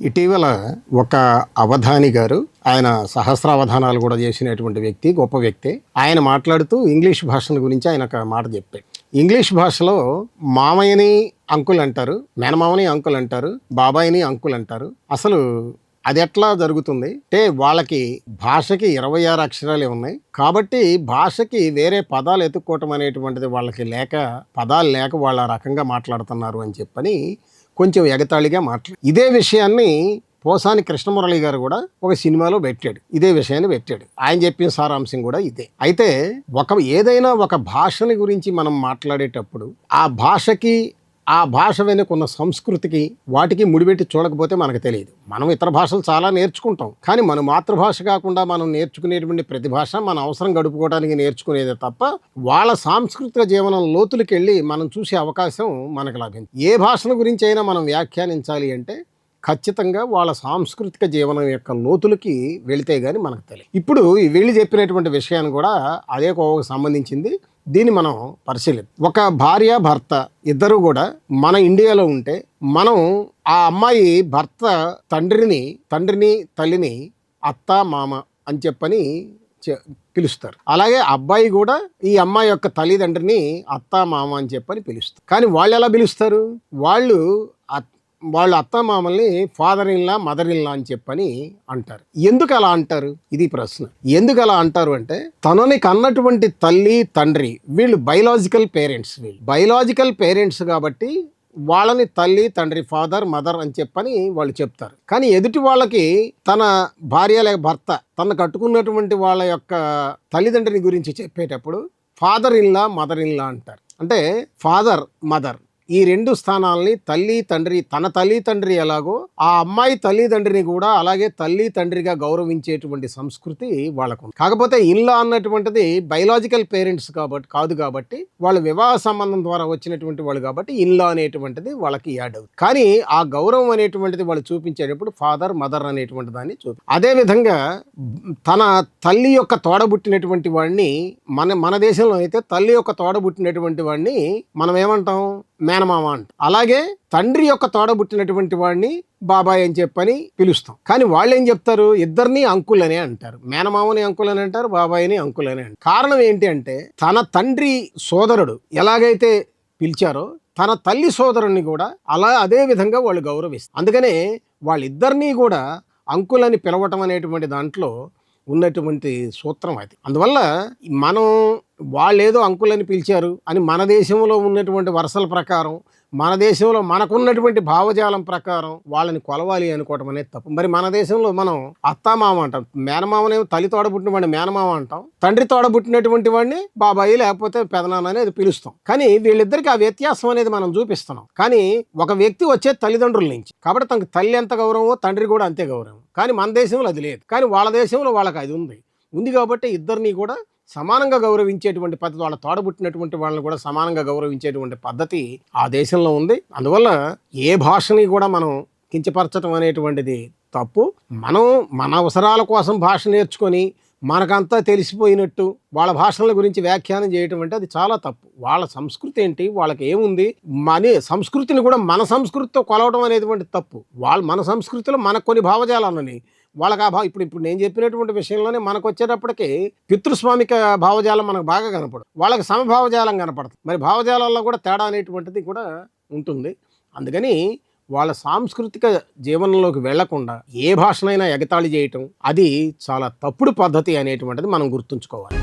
ఇటీవల ఒక అవధాని గారు ఆయన సహస్రావధానాలు కూడా చేసినటువంటి వ్యక్తి గొప్ప వ్యక్తి. ఆయన మాట్లాడుతూ ఇంగ్లీష్ భాషల గురించి ఆయన ఒక మాట చెప్పాడు ఇంగ్లీష్ భాషలో మామయ్యని అంకుల్ అంటారు మేనమామని అంకుల్ అంటారు బాబాయిని అంకుల్ అంటారు. అసలు అది ఎట్లా జరుగుతుంది? అంటే వాళ్ళకి భాషకి ఇరవై ఆరు అక్షరాలే ఉన్నాయి. కాబట్టి భాషకి వేరే పదాలు ఎత్తుక్కోవటం అనేటువంటిది వాళ్ళకి లేక పదాలు లేక వాళ్ళ ఆ రకంగా మాట్లాడుతున్నారు అని చెప్పని కొంచెం ఎగతాళిగా మాట్లాడు. ఇదే విషయాన్ని పోసాని కృష్ణమురళి గారు కూడా ఒక సినిమాలో పెట్టాడు. ఇదే విషయాన్ని పెట్టాడు. ఆయన చెప్పిన సారాంశం కూడా ఇదే. అయితే ఒక ఏదైనా ఒక భాషని గురించి మనం మాట్లాడేటప్పుడు ఆ భాషకి ఆ భాష వెనుక ఉన్న సంస్కృతికి వాటికి ముడిపెట్టి చూడకపోతే మనకు తెలియదు. మనం ఇతర భాషలు చాలా నేర్చుకుంటాం. కానీ మన మాతృభాష కాకుండా మనం నేర్చుకునేటువంటి ప్రతి భాష మన అవసరం గడుపుకోవడానికి నేర్చుకునేదే తప్ప వాళ్ళ సాంస్కృతిక జీవనం లోతులకి వెళ్ళి మనం చూసే అవకాశం మనకు లభించింది. ఏ భాషల గురించి అయినా మనం వ్యాఖ్యానించాలి అంటే ఖచ్చితంగా వాళ్ళ సాంస్కృతిక జీవనం యొక్క లోతులకి వెళితే కానీ మనకు తెలియదు. ఇప్పుడు వీళ్ళు చెప్పినటువంటి విషయాన్ని కూడా అదే కోవకు సంబంధించింది. దీన్ని మనం పరిశీలిద్దాం ఒక భార్య భర్త ఇద్దరు కూడా మన ఇండియాలో ఉంటే మనం ఆ అమ్మాయి భర్త తండ్రిని తండ్రిని తల్లిని అత్త మామ అని చెప్పని చె- పిలుస్తారు. అలాగే అబ్బాయి కూడా ఈ అమ్మాయి యొక్క తల్లిదండ్రిని అత్త మామ అని చెప్పని పిలుస్తారు. కానీ వాళ్ళు ఎలా పిలుస్తారు? వాళ్ళు వాళ్ళు అత్త మామల్ని father in law mother in law అని చెప్పని అంటారు. ఎందుకు అలా అంటారు? ఇది ప్రశ్న. ఎందుకు అలా అంటారు అంటే తనని కన్నటువంటి తల్లి తండ్రి వీళ్ళు బయలాజికల్ పేరెంట్స్ వీళ్ళు. బయలాజికల్ పేరెంట్స్ కాబట్టి వాళ్ళని తల్లి తండ్రి ఫాదర్ మదర్ అని చెప్పని వాళ్ళు చెప్తారు. కానీ ఎదుటి వాళ్ళకి తన భార్య లేక భర్త తన కట్టుకున్నటువంటి వాళ్ళ యొక్క తల్లిదండ్రిని గురించి చెప్పేటప్పుడు ఫాదర్ ఇన్లా మదర్ ఇన్లా అంటారు. అంటే ఫాదర్ మదర్ ఈ రెండు స్థానాల్ని తల్లి తండ్రి తన తల్లి తండ్రి ఎలాగో ఆ అమ్మాయి తల్లిదండ్రిని కూడా అలాగే తల్లి తండ్రిగా గౌరవించేటువంటి సంస్కృతి వాళ్ళకు కాకపోతే ఇల్లా అన్నటువంటిది బయలాజికల్ పేరెంట్స్ కాబట్టి కాదు కాబట్టి వాళ్ళ వివాహ సంబంధం ద్వారా వచ్చినటువంటి వాళ్ళు కాబట్టి ఇల్లా అనేటువంటిది వాళ్ళకి యాడ్ అవుతుంది. కానీ ఆ గౌరవం అనేటువంటిది వాళ్ళు చూపించేటప్పుడు ఫాదర్ మదర్ అనేటువంటి దాన్ని చూపి అదే విధంగా తన తల్లి యొక్క తోడబుట్టినటువంటి వాడిని మన మన దేశంలో అయితే తల్లి యొక్క తోడబుట్టినటువంటి వాడిని మనం ఏమంటాం? మేనమామ అంట. అలాగే తండ్రి యొక్క తోడబుట్టినటువంటి వాడిని బాబాయ్ అని చెప్పని పిలుస్తాం. కానీ వాళ్ళు ఏం చెప్తారు? ఇద్దరిని అంకుల్ అనే అంటారు. మేనమామని అంకుల్ అని అంటారు బాబాయ్ని అంకుల్ అని అంటారు. కారణం ఏంటి అంటే తన తండ్రి సోదరుడు ఎలాగైతే పిలిచారో తన తల్లి సోదరుని కూడా అలా అదే విధంగా వాళ్ళు గౌరవిస్తారు. అందుకనే వాళ్ళిద్దరినీ కూడా అంకుల్ అని పిలవటం అనేటువంటి దాంట్లో ఉన్నటువంటి సూత్రం అది. అందువల్ల మనం వాళ్ళేదో అంకులని పిలిచారు అని మన దేశంలో ఉన్నటువంటి వరుసల ప్రకారం మన దేశంలో మనకున్నటువంటి భావజాలం ప్రకారం వాళ్ళని కొలవాలి అనుకోవటం అనేది తప్పు. మరి మన దేశంలో మనం అత్తామామ అంటాం. మేనమామనేమో తల్లి తోడబుట్టిన వాడిని మేనమామ అంటాం. తండ్రి తోడబుట్టినటువంటి వాడిని బాబాయి లేకపోతే పెదనాన్న అనేది పిలుస్తాం. కానీ వీళ్ళిద్దరికి ఆ వ్యత్యాసం అనేది మనం చూపిస్తున్నాం. కానీ ఒక వ్యక్తి వచ్చే తల్లిదండ్రుల నుంచి కాబట్టి తనకు తల్లి ఎంత గౌరవమో తండ్రి కూడా అంతే గౌరవం. కానీ మన దేశంలో అది లేదు. కానీ వాళ్ళ దేశంలో వాళ్ళకి అది ఉంది. ఉంది కాబట్టి ఇద్దరిని కూడా సమానంగా గౌరవించేటువంటి పద్ధతి వాళ్ళ తోడబుట్టినటువంటి వాళ్ళని కూడా సమానంగా గౌరవించేటువంటి పద్ధతి ఆ దేశంలో ఉంది. అందువల్ల ఏ భాషని కూడా మనం కించపరచడం అనేటువంటిది తప్పు. మనం మన అవసరాల కోసం భాష నేర్చుకొని మనకంతా తెలిసిపోయినట్టు వాళ్ళ భాషల గురించి వ్యాఖ్యానం చేయటం అంటే అది చాలా తప్పు. వాళ్ళ సంస్కృతి ఏంటి? వాళ్ళకి ఏముంది? మన సంస్కృతిని కూడా మన సంస్కృతితో కొలవడం అనేటువంటి తప్పు. వాళ్ళు మన సంస్కృతిలో మనకు కొన్ని భావజాలాలని వాళ్ళకి ఆ భావ ఇప్పుడు ఇప్పుడు నేను చెప్పినటువంటి విషయంలోనే మనకు వచ్చేటప్పటికి పితృస్వామిక భావజాలం మనకు బాగా కనపడదు. వాళ్ళకి సమభావజాలం కనపడుతుంది మరి భావజాలాల్లో కూడా తేడా అనేటువంటిది కూడా ఉంటుంది. అందుకని వాళ్ళ సాంస్కృతిక జీవనంలోకి వెళ్ళకుండా ఏ భాషనైనా ఎగతాళి చేయటం అది చాలా తప్పుడు పద్ధతి అనేటువంటిది మనం గుర్తుంచుకోవాలి.